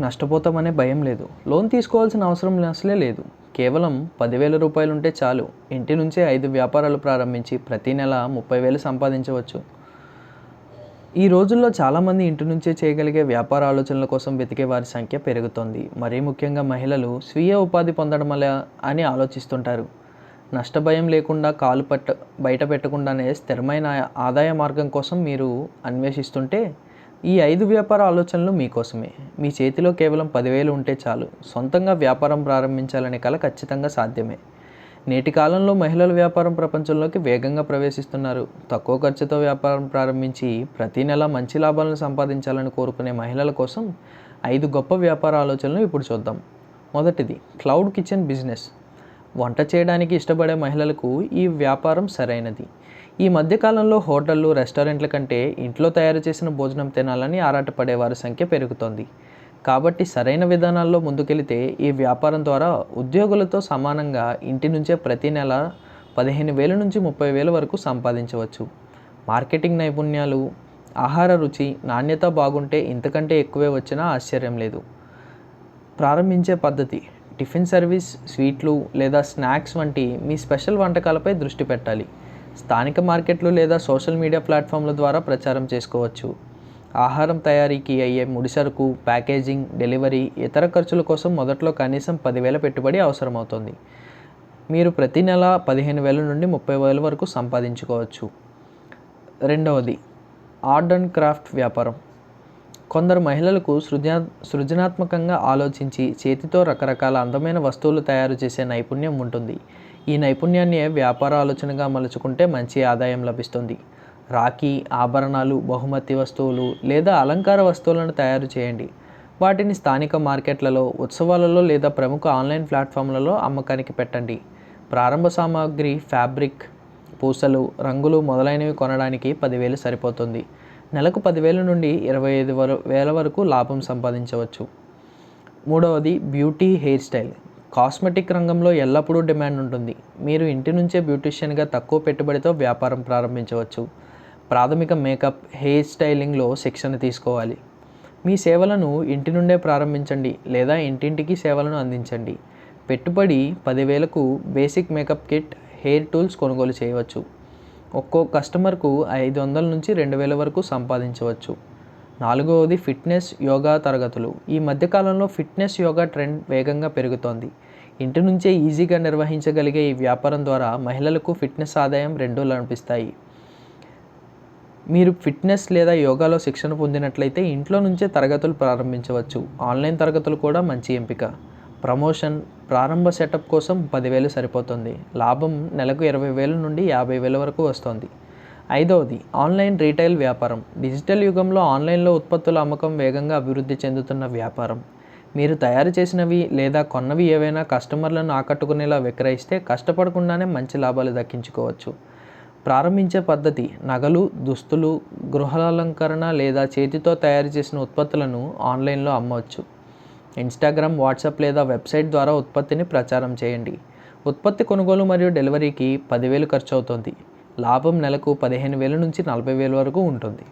నష్టపోతామనే భయం లేదు. లోన్ తీసుకోవాల్సిన అవసరం అసలే లేదు. కేవలం పదివేల రూపాయలు ఉంటే చాలు. ఇంటి నుంచే ఐదు వ్యాపారాలు ప్రారంభించి ప్రతి నెల ముప్పై వేలు సంపాదించవచ్చు. ఈ రోజుల్లో చాలామంది ఇంటి నుంచే చేయగలిగే వ్యాపార ఆలోచనల కోసం వెతికే వారి సంఖ్య పెరుగుతోంది. మరీ ముఖ్యంగా మహిళలు స్వీయ ఉపాధి పొందడం వల్ల అని ఆలోచిస్తుంటారు. నష్టభయం లేకుండా కాలు పట్ట బయట పెట్టకుండానే స్థిరమైన ఆదాయ మార్గం కోసం మీరు అన్వేషిస్తుంటే ఈ ఐదు వ్యాపార ఆలోచనలు మీకోసమే. మీ చేతిలో కేవలం పదివేలు ఉంటే చాలు. సొంతంగా వ్యాపారం ప్రారంభించాలనే కల ఖచ్చితంగా సాధ్యమే. నేటి కాలంలో మహిళలు వ్యాపారం ప్రపంచంలోకి వేగంగా ప్రవేశిస్తున్నారు. తక్కువ ఖర్చుతో వ్యాపారం ప్రారంభించి ప్రతి నెల మంచి లాభాలను సంపాదించాలని కోరుకునే మహిళల కోసం ఐదు గొప్ప వ్యాపార ఆలోచనలు ఇప్పుడు చూద్దాం. మొదటిది క్లౌడ్ కిచెన్ బిజినెస్. వంట చేయడానికి ఇష్టపడే మహిళలకు ఈ వ్యాపారం సరైనది. ఈ మధ్యకాలంలో హోటళ్ళు రెస్టారెంట్ల కంటే ఇంట్లో తయారు చేసిన భోజనం తినాలని ఆరాటపడేవారి సంఖ్య పెరుగుతోంది. కాబట్టి సరైన విధానాల్లో ముందుకెళితే ఈ వ్యాపారం ద్వారా ఉద్యోగులతో సమానంగా ఇంటి నుంచే ప్రతి నెల పదిహేను వేల నుంచి ముప్పై వేల వరకు సంపాదించవచ్చు. మార్కెటింగ్ నైపుణ్యాలు ఆహార రుచి నాణ్యత బాగుంటే ఇంతకంటే ఎక్కువే వచ్చినా ఆశ్చర్యం లేదు. ప్రారంభించే పద్ధతి టిఫిన్ సర్వీస్ స్వీట్లు లేదా స్నాక్స్ వంటి మీ స్పెషల్ వంటకాలపై దృష్టి పెట్టాలి. స్థానిక మార్కెట్లు లేదా సోషల్ మీడియా ప్లాట్ఫామ్ల ద్వారా ప్రచారం చేసుకోవచ్చు. ఆహారం తయారీకి అయ్యే ముడిసరుకు ప్యాకేజింగ్ డెలివరీ ఇతర ఖర్చుల కోసం మొదట్లో కనీసం పదివేల పెట్టుబడి అవసరమవుతుంది. మీరు ప్రతి నెల పదిహేను వేల నుండి ముప్పై వేల వరకు సంపాదించుకోవచ్చు. రెండవది ఆర్ట్ అండ్ క్రాఫ్ట్ వ్యాపారం. కొందరు మహిళలకు సృజనా సృజనాత్మకంగా ఆలోచించి చేతితో రకరకాల అందమైన వస్తువులు తయారు చేసే నైపుణ్యం ఉంటుంది. ఈ నైపుణ్యాన్ని వ్యాపార ఆలోచనగా మలుచుకుంటే మంచి ఆదాయం లభిస్తుంది. రాఖీ ఆభరణాలు బహుమతి వస్తువులు లేదా అలంకార వస్తువులను తయారు చేయండి. వాటిని స్థానిక మార్కెట్లలో ఉత్సవాలలో లేదా ప్రముఖ ఆన్లైన్ ప్లాట్ఫామ్లలో అమ్మకానికి పెట్టండి. ప్రారంభ సామాగ్రి ఫ్యాబ్రిక్ పూసలు రంగులు మొదలైనవి కొనడానికి పదివేలు సరిపోతుంది. నెలకు పదివేల నుండి ఇరవై ఐదు వర వేల వరకు లాభం సంపాదించవచ్చు. మూడవది బ్యూటీ హెయిర్ స్టైల్. కాస్మెటిక్ రంగంలో ఎల్లప్పుడూ డిమాండ్ ఉంటుంది. మీరు ఇంటి నుంచే బ్యూటిషియన్గా తక్కువ పెట్టుబడితో వ్యాపారం ప్రారంభించవచ్చు. ప్రాథమిక మేకప్ హెయిర్ స్టైలింగ్లో శిక్షణ తీసుకోవాలి. మీ సేవలను ఇంటి నుండే ప్రారంభించండి లేదా ఇంటింటికి సేవలను అందించండి. పెట్టుబడి పదివేలకు basic makeup kit hair tools కొనుగోలు చేయవచ్చు. ఒక్కో కస్టమర్కు ఐదు వందల నుంచి రెండు వేల వరకు సంపాదించవచ్చు. నాలుగవది ఫిట్నెస్ యోగా తరగతులు. ఈ మధ్యకాలంలో ఫిట్నెస్ యోగా ట్రెండ్ వేగంగా పెరుగుతోంది. ఇంటి నుంచే ఈజీగా నిర్వహించగలిగే ఈ వ్యాపారం ద్వారా మహిళలకు ఫిట్నెస్ ఆదాయం రెండూ లభిస్తాయి. మీరు ఫిట్నెస్ లేదా యోగాలో శిక్షణ పొందినట్లయితే ఇంట్లో నుంచే తరగతులు ప్రారంభించవచ్చు. ఆన్లైన్ తరగతులు కూడా మంచి ఎంపిక. ప్రమోషన్ ప్రారంభ సెటప్ కోసం పదివేలు సరిపోతుంది. లాభం నెలకు ఇరవై వేల నుండి యాభై వేల వరకు వస్తుంది. ఐదవది ఆన్లైన్ రీటైల్ వ్యాపారం. డిజిటల్ యుగంలో ఆన్లైన్లో ఉత్పత్తుల అమ్మకం వేగంగా అభివృద్ధి చెందుతున్న వ్యాపారం. మీరు తయారు చేసినవి లేదా కొన్నవి ఏవైనా కస్టమర్లను ఆకట్టుకునేలా విక్రయిస్తే కష్టపడకుండానే మంచి లాభాలు దక్కించుకోవచ్చు. ప్రారంభించే పద్ధతి నగలు దుస్తులు గృహాలంకరణ లేదా చేతితో తయారు చేసిన ఉత్పత్తులను ఆన్లైన్లో అమ్మవచ్చు. ఇన్స్టాగ్రామ్ వాట్సాప్ లేదా వెబ్సైట్ ద్వారా ఉత్పత్తిని ప్రచారం చేయండి. ఉత్పత్తి కొనుగోలు మరియు డెలివరీకి పదివేలు ఖర్చు అవుతుంది లాభం నెలకు పదిహేను వేల నుంచి నలభై వేల వరకు ఉంటుంది.